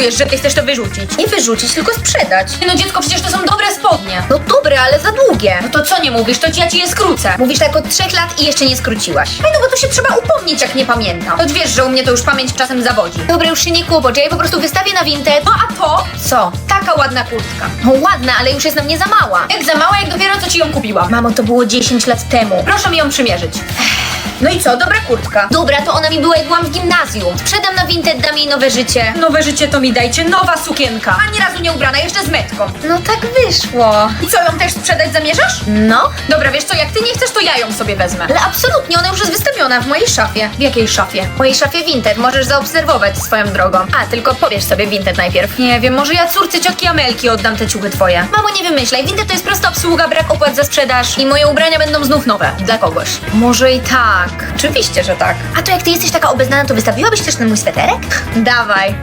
czujesz, że ty chcesz to wyrzucić? Nie wyrzucić, tylko sprzedać. Nie No dziecko, przecież to są dobre spodnie. No dobre, ale za długie. No to co nie mówisz, to ci ja ci je skrócę. Mówisz tak od trzech lat i jeszcze nie skróciłaś. Ej, no bo to się trzeba upomnieć, jak nie pamiętam. To wiesz, że u mnie to już pamięć czasem zawodzi. Dobra, już się nie kłopocz, ja je po prostu wystawię na Vinted. No a to? Co? Taka ładna kurtka. No ładna, ale już jest na mnie za mała. Jak za mała, jak dopiero co ci ją kupiłam. Mamo, to było 10 lat temu. Proszę mi ją przymierzyć. No i co, dobra kurtka. Dobra, to ona mi była jak byłam w gimnazjum. Sprzedam na Vinted, dam jej nowe życie. Nowe życie to mi dajcie, nowa sukienka. Ani razu nie ubrana, jeszcze z metką. No tak wyszło. I co, ją też sprzedać zamierzasz? No, Dobra, wiesz co, jak ty nie chcesz, to ja ją sobie wezmę. ale absolutnie, ona już jest wystawiona w mojej szafie. W jakiej szafie? W mojej szafie Vinted, możesz zaobserwować swoją drogą. A, tylko powiesz sobie Vinted najpierw. Nie wiem, może ja córce ciotki Amelki oddam te ciuchy twoje. Mamo, nie wymyślaj, Vinted to jest prosta obsługa, brak opłat za sprzedaż i moje ubrania będą znów nowe, dla kogoś. Może i tak. Oczywiście, że tak. A to jak ty jesteś taka obeznana, to wystawiłabyś też na mój sweterek? Dawaj.